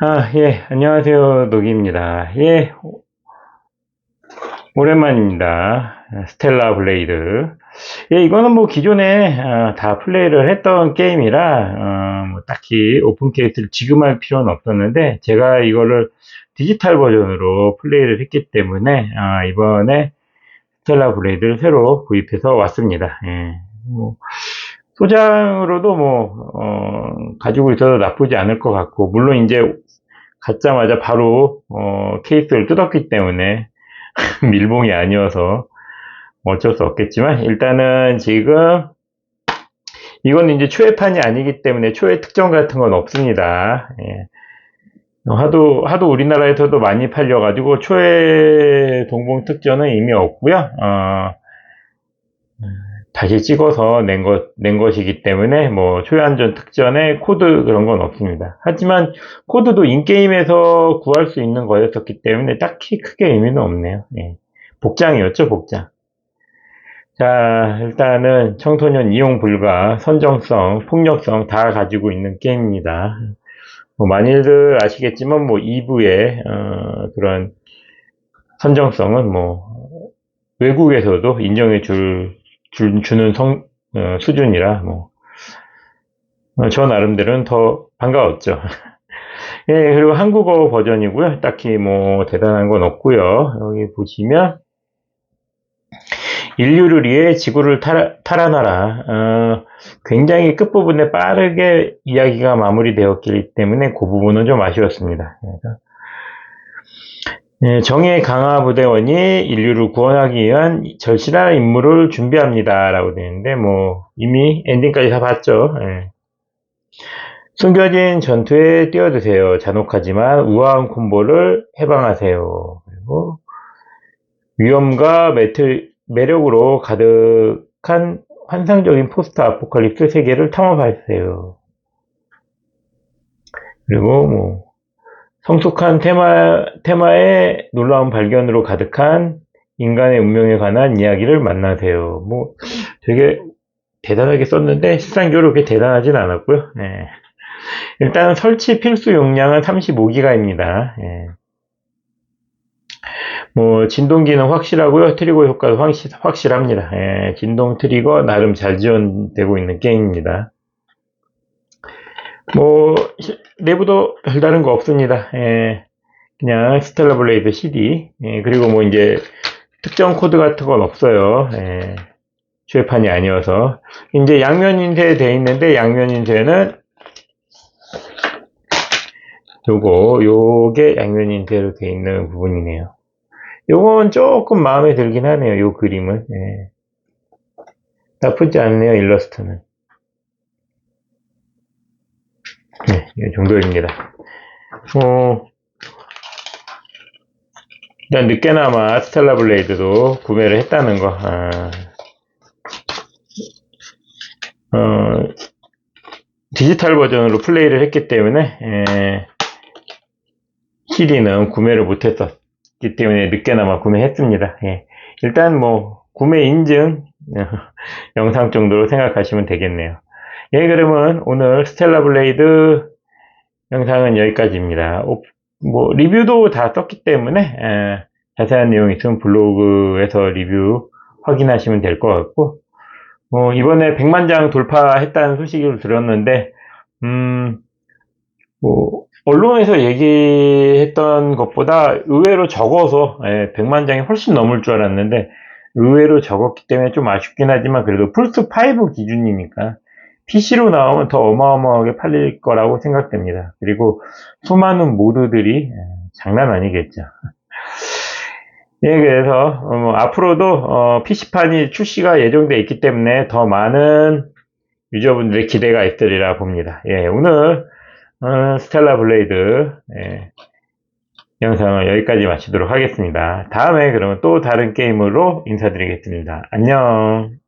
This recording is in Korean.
아, 예, 안녕하세요. 녹입니다. 예, 오랜만입니다. 스텔라 블레이드. 예, 이거는 뭐 기존에 아, 다 플레이를 했던 게임이라, 어, 뭐 딱히 오픈 케이스를 지금 할 필요는 없었는데, 제가 이거를 디지털 버전으로 플레이를 했기 때문에, 아, 이번에 스텔라 블레이드를 새로 구입해서 왔습니다. 예, 뭐, 소장으로도 뭐, 어, 가지고 있어도 나쁘지 않을 것 같고, 물론 이제 갖자마자 바로, 어, 케이스를 뜯었기 때문에, 밀봉이 아니어서 어쩔 수 없겠지만, 일단은 지금, 이건 이제 초회판이 아니기 때문에 초회 특정 같은 건 없습니다. 예. 하도, 하도 우리나라에서도 많이 팔려가지고, 초회 동봉 특전은 이미 없고요 어, 다시 찍어서 낸 것, 낸 것이기 때문에 뭐 초연전 특전에 코드 그런 건 없습니다. 하지만 코드도 인게임에서 구할 수 있는 거였었기 때문에 딱히 크게 의미는 없네요. 예. 복장이었죠, 복장. 자, 일단은 청소년 이용 불가, 선정성, 폭력성 다 가지고 있는 게임입니다. 뭐 많이들 아시겠지만 뭐 2부의 어, 그런 선정성은 뭐 외국에서도 인정해 줄 주, 주는 성, 어, 수준이라, 뭐, 어, 저 나름대로는 더 반가웠죠. 예, 그리고 한국어 버전이고요. 딱히 뭐 대단한 건 없고요. 여기 보시면 인류를 위해 지구를 탈, 탈환하라. 어, 굉장히 끝부분에 빠르게 이야기가 마무리되었기 때문에 그 부분은 좀 아쉬웠습니다. 그래서 예, 정의 강화 부대원이 인류를 구원하기 위한 절실한 임무를 준비합니다. 라고 되어 있는데, 뭐, 이미 엔딩까지 다 봤죠. 예. 숨겨진 전투에 뛰어드세요. 잔혹하지만 우아한 콤보를 해방하세요. 그리고 위험과 매트, 매력으로 가득한 환상적인 포스트 아포칼립스 세계를 탐험하세요. 그리고 뭐 성숙한 테마, 테마의 놀라운 발견으로 가득한 인간의 운명에 관한 이야기를 만나세요. 뭐, 되게 대단하게 썼는데, 실상적으로 그렇게 대단하진 않았고요. 네. 일단 설치 필수 용량은 35기가입니다. 예. 뭐, 진동 기능 확실하고요. 트리거 효과도 확실, 확실합니다. 예. 진동 트리거 나름 잘 지원되고 있는 게임입니다. 뭐 내부도 별다른 거 없습니다. 예, 그냥 스텔라 블레이드 CD 예, 그리고 뭐 이제 특정 코드 같은 건 없어요. 예, 주회판이 아니어서 이제 양면 인쇄 돼 있는데 양면 인쇄는 요거 요게 양면 인쇄로 돼 있는 부분이네요. 요건 조금 마음에 들긴 하네요. 요 그림은 예. 나쁘지 않네요. 일러스트는. 네, 이 정도입니다. 어, 일단 늦게나마 스텔라 블레이드도 구매를 했다는 거. 아, 어, 디지털 버전으로 플레이를 했기 때문에 에, CD는 구매를 못했었기 때문에 늦게나마 구매했습니다. 예. 일단 뭐 구매 인증 영상 정도로 생각하시면 되겠네요. 예, 그러면 오늘 스텔라 블레이드 영상은 여기까지입니다. 뭐, 리뷰도 다 썼기 때문에, 에, 자세한 내용 있으면 블로그에서 리뷰 확인하시면 될 것 같고, 뭐, 이번에 100만 장 돌파했다는 소식을 들었는데, 음, 뭐, 언론에서 얘기했던 것보다 의외로 적어서, 예, 100만 장이 훨씬 넘을 줄 알았는데, 의외로 적었기 때문에 좀 아쉽긴 하지만, 그래도 플스5 기준이니까, PC로 나오면 더 어마어마하게 팔릴 거라고 생각됩니다. 그리고 수많은 모드들이 장난 아니겠죠. 예, 그래서 어, 뭐 앞으로도 어, PC판이 출시가 예정되어 있기 때문에 더 많은 유저분들의 기대가 있으리라 봅니다. 예, 오늘 어, 스텔라 블레이드 예, 영상을 여기까지 마치도록 하겠습니다. 다음에 그러면 또 다른 게임으로 인사드리겠습니다. 안녕.